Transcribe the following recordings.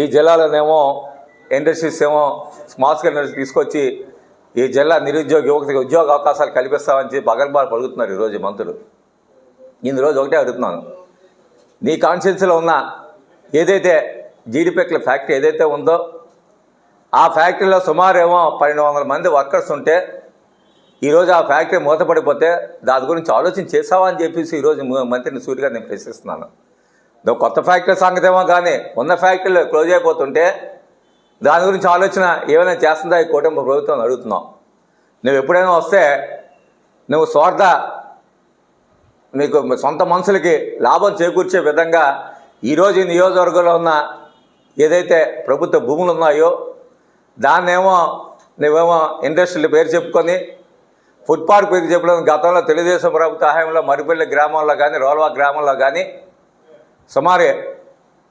ఈ జిల్లాలోనేమో ఇండస్ట్రీస్ ఏమో స్మాల్ స్కేల్ ఇండస్ట్రీ తీసుకొచ్చి ఈ జిల్లా నిరుద్యోగ యువతకి ఉద్యోగ అవకాశాలు కల్పిస్తామని చెప్పి పగల్బారు పలుకుతున్నారు ఈరోజు మంత్రులు. నేను రోజు ఒకటే అడుగుతున్నాను. నీ కాన్షియన్స్లో ఉన్న ఏదైతే జీడిపెక్కల ఫ్యాక్టరీ ఏదైతే ఉందో ఆ ఫ్యాక్టరీలో సుమారేమో పన్నెండు వందల మంది వర్కర్స్ ఉంటే ఈరోజు ఆ ఫ్యాక్టరీ మూతపడిపోతే దాని గురించి ఆలోచన చేసావా అని చెప్పేసి ఈరోజు మంత్రిని సూటిగా నేను ప్రశ్నిస్తున్నాను. కొత్త ఫ్యాక్టరీ సంగతేమో ఏమో కానీ ఉన్న ఫ్యాక్టరీలు క్లోజ్ అయిపోతుంటే దాని గురించి ఆలోచన ఏమైనా చేస్తుందా ఈ కుటుంబ ప్రభుత్వం అడుగుతున్నాం. అడుగుతున్నావు నువ్వు ఎప్పుడైనా వస్తే నువ్వు స్వార్థ నీకు సొంత మనుషులకి లాభం చేకూర్చే విధంగా ఈరోజు ఈ నియోజకవర్గంలో ఉన్న ఏదైతే ప్రభుత్వ భూములు ఉన్నాయో దాన్నేమో నువ్వేమో ఇండస్ట్రీల పేరు చెప్పుకొని ఫుట్పాత్ పేరు చెప్పడం గతంలో తెలుగుదేశం ప్రభుత్వ హయాంలో మరిపల్లి గ్రామంలో కానీ రోల్వా గ్రామంలో కానీ సుమారే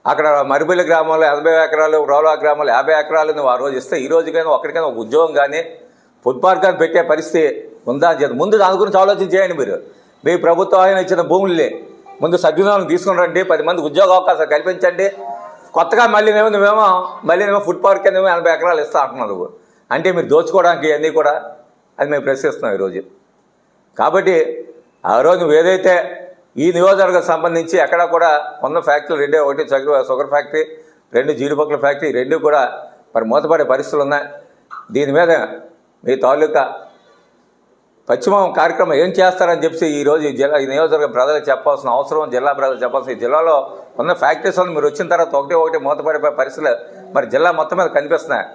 అక్కడ మరిపల్లి గ్రామంలో ఎనభై ఎకరాలు రోల్వా గ్రామంలో యాభై ఎకరాలు నువ్వు ఆ రోజు ఇస్తే ఈ రోజుకైనా ఒకరికైనా ఒక ఉద్యోగం కానీ ఫుడ్ పార్క్ అని పెట్టే పరిస్థితి ఉందా అని చెప్పి ముందు దాని గురించి ఆలోచన చేయండి మీరు. మీ ప్రభుత్వం ఆయన ఇచ్చిన భూములని ముందు సద్వినియోగం తీసుకుని రండి పది మంది ఉద్యోగ అవకాశాలు కల్పించండి. కొత్తగా మళ్ళీ ఏమో నువ్వేమో మళ్ళీ నువ్వు ఫుడ్ పార్క్ ఏమో ఎనభై ఎకరాలు ఇస్తా అంటున్నావు అంటే మీరు దోచుకోవడానికి ఇవన్నీ కూడా అది మేము ప్రశ్నిస్తున్నాం ఈరోజు కాబట్టి ఆ రోజు నువ్వు ఏదైతే ఈ నియోజకవర్గం సంబంధించి ఎక్కడ కూడా ఉన్న ఫ్యాక్టరీలు రెండే ఒకటి షుగర్ షుగర్ ఫ్యాక్టరీ రెండు జీడిపక్కల ఫ్యాక్టరీ రెండు కూడా మరి మూతపడే పరిస్థితులు ఉన్నాయి. దీని మీద మీ తాలూకా పశ్చిమం కార్యక్రమం ఏం చేస్తారని చెప్పి ఈరోజు జిల్లా ఈ నియోజకవర్గం ప్రజలకు చెప్పాల్సిన అవసరం జిల్లా ప్రజలు చెప్పాల్సిన జిల్లాలో ఉన్న ఫ్యాక్టరీస్ వల్ల మీరు వచ్చిన తర్వాత ఒకటి ఒకటి మూతపడిపోయే పరిస్థితులు మరి జిల్లా మొత్తం మీద కనిపిస్తున్నాయి.